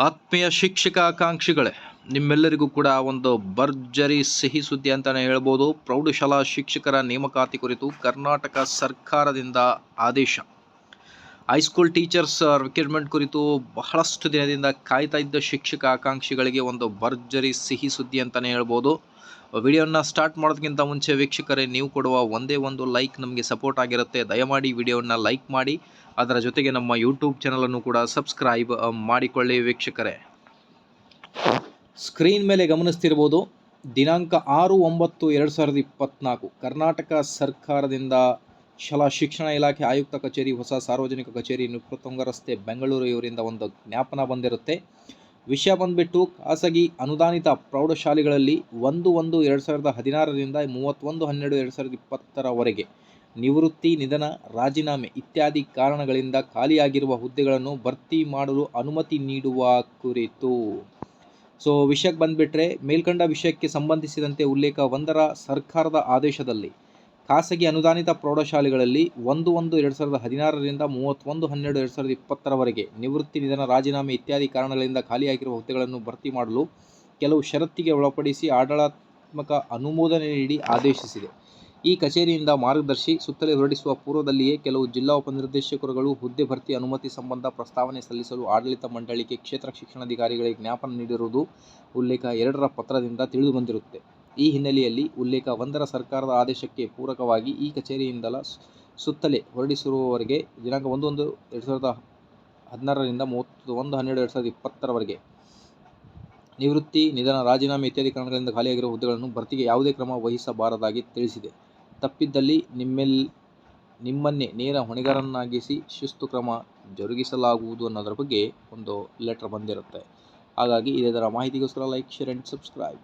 ಆತ್ಮೀಯ ಶಿಕ್ಷಕ ಆಕಾಂಕ್ಷಿಗಳೇ ನಿಮ್ಮೆಲ್ಲರಿಗೂ ಕೂಡ ಒಂದು ಭರ್ಜರಿ ಸಿಹಿ ಸುದ್ದಿ ಅಂತಲೇ ಹೇಳ್ಬೋದು. ಪ್ರೌಢಶಾಲಾ ಶಿಕ್ಷಕರ ನೇಮಕಾತಿ ಕುರಿತು ಕರ್ನಾಟಕ ಸರ್ಕಾರದಿಂದ ಆದೇಶ. ಹೈಸ್ಕೂಲ್ ಟೀಚರ್ಸ್ ರಿಕ್ರೂಟ್ಮೆಂಟ್ ಕುರಿತು ಬಹಳಷ್ಟು ದಿನದಿಂದ ಕಾಯ್ತಾ ಇದ್ದ ಶಿಕ್ಷಕ ಆಕಾಂಕ್ಷಿಗಳಿಗೆ ಒಂದು ಭರ್ಜರಿ ಸಿಹಿ ಸುದ್ದಿ ಅಂತಲೇ ಹೇಳ್ಬೋದು. ವಿಡಿಯೋನ ಸ್ಟಾರ್ಟ್ ಮಾಡೋದಕ್ಕಿಂತ ಮುಂಚೆ ವೀಕ್ಷಕರೇ, ನೀವು ಕೊಡುವ ಒಂದೇ ಒಂದು ಲೈಕ್ ನಮಗೆ ಸಪೋರ್ಟ್ ಆಗಿರುತ್ತೆ. ದಯಮಾಡಿ ವಿಡಿಯೋನ ಲೈಕ್ ಮಾಡಿ. ಅದರ ಜೊತೆಗೆ ನಮ್ಮ ಯೂಟ್ಯೂಬ್ ಚಾನಲನ್ನು ಕೂಡ ಸಬ್ಸ್ಕ್ರೈಬ್ ಮಾಡಿಕೊಳ್ಳಿ ವೀಕ್ಷಕರೇ. ಸ್ಕ್ರೀನ್ ಮೇಲೆ ಗಮನಿಸ್ತಿರ್ಬೋದು, ದಿನಾಂಕ ಆರು ಒಂಬತ್ತು ಎರಡು ಸಾವಿರದ ಇಪ್ಪತ್ತ್ನಾಲ್ಕು ಕರ್ನಾಟಕ ಸರ್ಕಾರದಿಂದ ಶಾಲಾ ಶಿಕ್ಷಣ ಇಲಾಖೆ ಆಯುಕ್ತ ಕಚೇರಿ, ಹೊಸ ಸಾರ್ವಜನಿಕ ಕಚೇರಿ ನೃಪತುಂಗ ರಸ್ತೆ ಬೆಂಗಳೂರು ಇವರಿಂದ ಒಂದು ಜ್ಞಾಪನ ಬಂದಿರುತ್ತೆ. ವಿಷಯ ಬಂದುಬಿಟ್ಟು ಖಾಸಗಿ ಅನುದಾನಿತ ಪ್ರೌಢಶಾಲೆಗಳಲ್ಲಿ ಒಂದು ಒಂದು ಎರಡು ಸಾವಿರದ ಹದಿನಾರರಿಂದ ಮೂವತ್ತೊಂದು ಹನ್ನೆರಡು ಎರಡು ಸಾವಿರದ ಇಪ್ಪತ್ತರವರೆಗೆ ನಿವೃತ್ತಿ, ನಿಧನ, ರಾಜೀನಾಮೆ ಇತ್ಯಾದಿ ಕಾರಣಗಳಿಂದ ಖಾಲಿಯಾಗಿರುವ ಹುದ್ದೆಗಳನ್ನು ಭರ್ತಿ ಮಾಡಲು ಅನುಮತಿ ನೀಡುವ ಕುರಿತು. ಸೊ, ವಿಷಯಕ್ಕೆ ಬಂದುಬಿಟ್ರೆ ಮೇಲ್ಕಂಡ ವಿಷಯಕ್ಕೆ ಸಂಬಂಧಿಸಿದಂತೆ ಉಲ್ಲೇಖ ಒಂದರ ಸರ್ಕಾರದ ಆದೇಶದಲ್ಲಿ ಖಾಸಗಿ ಅನುದಾನಿತ ಪ್ರೌಢಶಾಲೆಗಳಲ್ಲಿ ಒಂದು ಒಂದು ಎರಡು ಸಾವಿರದ ಹದಿನಾರರಿಂದ ಮೂವತ್ತೊಂದು ಹನ್ನೆರಡು ಎರಡು ಸಾವಿರದ ಇಪ್ಪತ್ತರವರೆಗೆ ನಿವೃತ್ತಿ ನಿಧನ, ರಾಜೀನಾಮೆ ಇತ್ಯಾದಿ ಕಾರಣಗಳಿಂದ ಖಾಲಿಯಾಗಿರುವ ಹುದ್ದೆಗಳನ್ನು ಭರ್ತಿ ಮಾಡಲು ಕೆಲವು ಷರತ್ತಿಗೆ ಒಳಪಡಿಸಿ ಆಡಳಿತಾತ್ಮಕ ಅನುಮೋದನೆ ನೀಡಿ ಆದೇಶಿಸಿದೆ. ಈ ಕಚೇರಿಯಿಂದ ಮಾರ್ಗದರ್ಶಿ ಸುತ್ತಲೇ ಹೊರಡಿಸುವ ಪೂರ್ವದಲ್ಲಿಯೇ ಕೆಲವು ಜಿಲ್ಲಾ ಉಪನಿರ್ದೇಶಕರುಗಳು ಹುದ್ದೆ ಭರ್ತಿ ಅನುಮತಿ ಸಂಬಂಧ ಪ್ರಸ್ತಾವನೆ ಸಲ್ಲಿಸಲು ಆಡಳಿತ ಮಂಡಳಿಗೆ ಕ್ಷೇತ್ರ ಶಿಕ್ಷಣಾಧಿಕಾರಿಗಳಿಗೆ ಜ್ಞಾಪನ ನೀಡಿರುವುದು ಉಲ್ಲೇಖ ಎರಡರ ಪತ್ರದಿಂದ ತಿಳಿದುಬಂದಿರುತ್ತೆ ಈ ಹಿನ್ನೆಲೆಯಲ್ಲಿ ಉಲ್ಲೇಖ ಒಂದರ ಸರ್ಕಾರದ ಆದೇಶಕ್ಕೆ ಪೂರಕವಾಗಿ ಈ ಕಚೇರಿಯಿಂದಲ ಸುತ್ತಲೇ ಹೊರಡಿಸಿರುವವರಿಗೆ ದಿನಾಂಕ ಒಂದು ಒಂದು ಎರಡು ಸಾವಿರದ ಹದಿನಾರರಿಂದ ಮೂವತ್ತು ಒಂದು ಹನ್ನೆರಡು ಎರಡು ಸಾವಿರದ ಇಪ್ಪತ್ತರವರೆಗೆ ನಿವೃತ್ತಿ, ನಿಧನ, ರಾಜೀನಾಮೆ ಇತ್ಯಾದಿ ಕಾರಣಗಳಿಂದ ಖಾಲಿಯಾಗಿರುವ ಹುದ್ದೆಗಳನ್ನು ಭರ್ತಿಗೆ ಯಾವುದೇ ಕ್ರಮ ವಹಿಸಬಾರದಾಗಿ ತಿಳಿಸಿದೆ. ತಪ್ಪಿದ್ದಲ್ಲಿ ನಿಮ್ಮೆಲ್, ನಿಮ್ಮನ್ನೇ ನೇರ ಹೊಣೆಗಾರನ್ನಾಗಿಸಿ ಶಿಸ್ತು ಕ್ರಮ ಜರುಗಿಸಲಾಗುವುದು ಅನ್ನೋದರ ಬಗ್ಗೆ ಒಂದು ಲೆಟರ್ ಬಂದಿರುತ್ತೆ. ಹಾಗಾಗಿ ಇದರ ಮಾಹಿತಿಗೋಸ್ಕರ ಲೈಕ್, ಶೇರ್ ಆ್ಯಂಡ್ ಸಬ್ಸ್ಕ್ರೈಬ್.